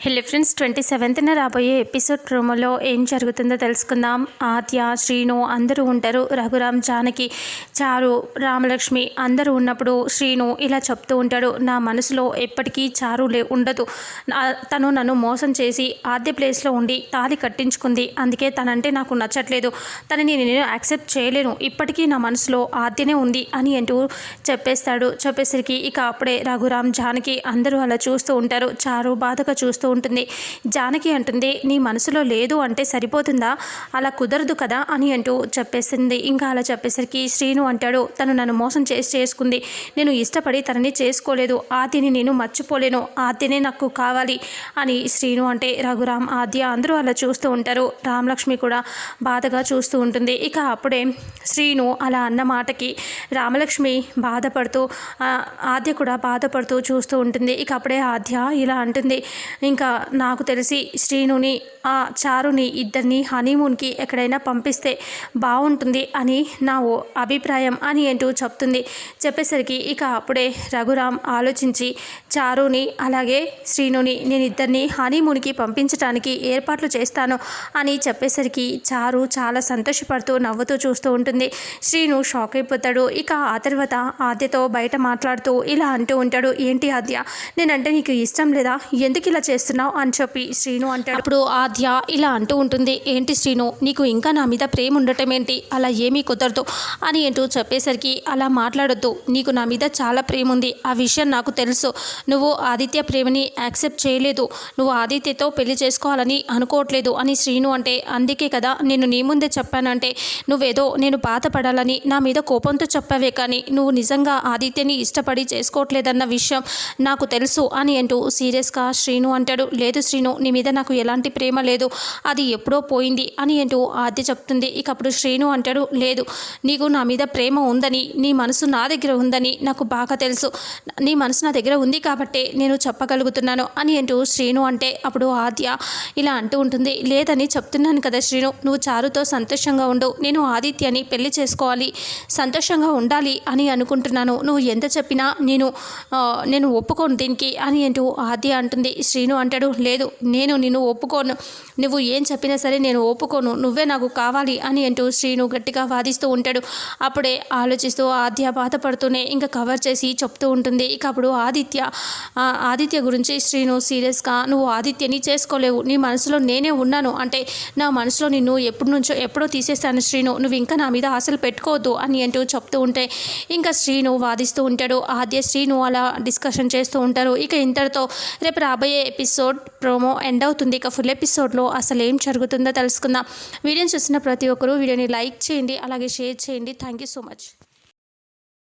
Hello friends twenty సెవెంత్న రాబోయే episode ప్రోమోలో ఏం జరుగుతుందో తెలుసుకుందాం. ఆద్య శ్రీను అందరూ ఉంటారు. రఘురామ్ జానకి చారు రామలక్ష్మి అందరూ ఉన్నప్పుడు శ్రీను ఇలా చెప్తూ ఉంటాడు నా మనసులో ఎప్పటికీ చారు లే ఉండదు. తను నన్ను మోసం చేసి ఆద్య ప్లేస్లో ఉండి తాలి కట్టించుకుంది. అందుకే తనంటే నాకు నచ్చట్లేదు. తనని నేను యాక్సెప్ట్ చేయలేను. ఇప్పటికీ నా మనసులో ఆద్యనే ఉంది అని అంటూ చెప్పేస్తాడు. చెప్పేసరికి ఇక అప్పుడే రఘురామ్ జానకి అందరూ అలా చూస్తూ ఉంటారు. చారు బాధగా చూస్తూ ఉంటుంది. జానకి అంటుంది నీ మనసులో లేదు అంటే సరిపోతుందా? అలా కుదరదు కదా అని అంటూ చెప్పేసింది. ఇంకా అలా చెప్పేసరికి శ్రీను అంటాడు తను నన్ను మోసం చేసి చేసుకుంది. నేను ఇష్టపడి తనని చేసుకోలేదు. ఆతిని నేను మర్చిపోలేను. ఆద్యనే నాకు కావాలి అని శ్రీను అంటే రఘురామ్ ఆద్య అందరూ అలా చూస్తూ ఉంటారు. రామలక్ష్మి కూడా బాధగా చూస్తూ ఉంటుంది. ఇక అప్పుడే శ్రీను అలా అన్న మాటకి రామలక్ష్మి బాధపడుతూ ఆద్య కూడా బాధపడుతూ చూస్తూ ఉంటుంది. ఇక అప్పుడే ఆద్య ఇలా అంటుంది ఇంకా నాకు తెలిసి శ్రీనుని ఆ చారుని ఇద్దరిని హనీమూన్కి ఎక్కడైనా పంపిస్తే బాగుంటుంది అని నా ఓ అభిప్రాయం అని అంటూ చెప్తుంది. చెప్పేసరికి ఇక అప్పుడే రఘురామ్ ఆలోచించి చారుని అలాగే శ్రీనుని నేను ఇద్దరిని హనీమూన్కి పంపించడానికి ఏర్పాట్లు చేస్తాను అని చెప్పేసరికి చారు చాలా సంతోషపడుతూ నవ్వుతూ చూస్తూ ఉంటుంది. శ్రీను షాక్ అయిపోతాడు. ఇక ఆ తర్వాత ఆద్యతో బయట మాట్లాడుతూ ఇలా అంటూ ఉంటాడు ఏంటి ఆద్య? నేనంటే నీకు ఇష్టం లేదా? ఎందుకు ఇలా చేస్తాను చేస్తున్నావు అని చెప్పి శ్రీను అంటాడు. అప్పుడు ఆద్య ఇలా అంటూ ఉంటుంది ఏంటి శ్రీను నీకు ఇంకా నా మీద ప్రేమ ఉండటం ఏంటి? అలా ఏమీ కుదరదు అని ఏంటో చెప్పేసరికి అలా మాట్లాడద్దు నీకు నా మీద చాలా ప్రేమ ఉంది ఆ విషయం నాకు తెలుసు. నువ్వు ఆదిత్య ప్రేమని యాక్సెప్ట్ చేయలేదు నువ్వు ఆదిత్యతో పెళ్ళి చేసుకోవాలని అనుకోవట్లేదు అని శ్రీను అంటే అందుకే కదా నేను నీ ముందే చెప్పానంటే నువ్వేదో నేను బాధపడాలని నా మీద కోపంతో చెప్పావే కానీ నువ్వు నిజంగా ఆదిత్యని ఇష్టపడి చేసుకోవట్లేదన్న విషయం నాకు తెలుసు అని అంటూ సీరియస్గా శ్రీను అంటాడు. లేదు శ్రీను నీ మీద నాకు ఎలాంటి ప్రేమ లేదు. అది ఎప్పుడో పోయింది అని అంటూ ఆద్య చెప్తుంది. ఇక అప్పుడు శ్రీను అంటాడు లేదు నీకు నా మీద ప్రేమ ఉందని నీ మనసు నా దగ్గర ఉందని నాకు బాగా తెలుసు. నీ మనసు నా దగ్గర ఉంది కాబట్టే నేను చెప్పగలుగుతున్నాను అని అంటూ శ్రీను అంటే అప్పుడు ఆద్య ఇలా అంటూ ఉంటుంది. లేదని చెప్తున్నాను కదా శ్రీను నువ్వు చారుతో సంతోషంగా ఉండు. నేను ఆదిత్యని పెళ్ళి చేసుకోవాలి. సంతోషంగా ఉండాలి అని అనుకుంటున్నాను. నువ్వు ఎంత చెప్పినా నేను నేను ఒప్పుకోను దీనికి అని అంటూ ఆద్య అంటుంది. శ్రీను అంటాడు లేదు నేను నిన్ను ఒప్పుకోను. నువ్వు ఏం చెప్పినా సరే నేను ఒప్పుకోను. నువ్వే నాకు కావాలి అని అంటూ శ్రీను గట్టిగా వాదిస్తూ ఉంటాడు. అప్పుడే ఆలోచిస్తూ ఆద్య బాధపడుతూనే ఇంకా కవర్ చేసి చెప్తూ ఉంటుంది. ఇక అప్పుడు ఆదిత్య ఆదిత్య గురించి శ్రీను సీరియస్గా నువ్వు ఆదిత్యని చేసుకోలేవు. నీ మనసులో నేనే ఉన్నాను. అంటే నా మనసులో నిన్ను ఎప్పటి నుంచో ఎప్పుడో తీసేస్తాను శ్రీను. నువ్వు ఇంకా నా మీద ఆశలు పెట్టుకోవద్దు అని అంటూ చెప్తూ ఉంటే ఇంకా శ్రీను వాదిస్తూ ఉంటాడు. ఆద్య శ్రీను అలా డిస్కషన్ చేస్తూ ఉంటారు. ఇక ఇంతటితో రేపు రాబోయే ఎపిసోడ్ ప్రోమో ఎండ్ అవుతుంది. ఇక ఫుల్ ఎపిసోడ్లో అసలు ఏం జరుగుతుందో తెలుసుకుందాం. వీడియోని చూసిన ప్రతి ఒక్కరూ వీడియోని లైక్ చేయండి అలాగే షేర్ చేయండి. Thank you so much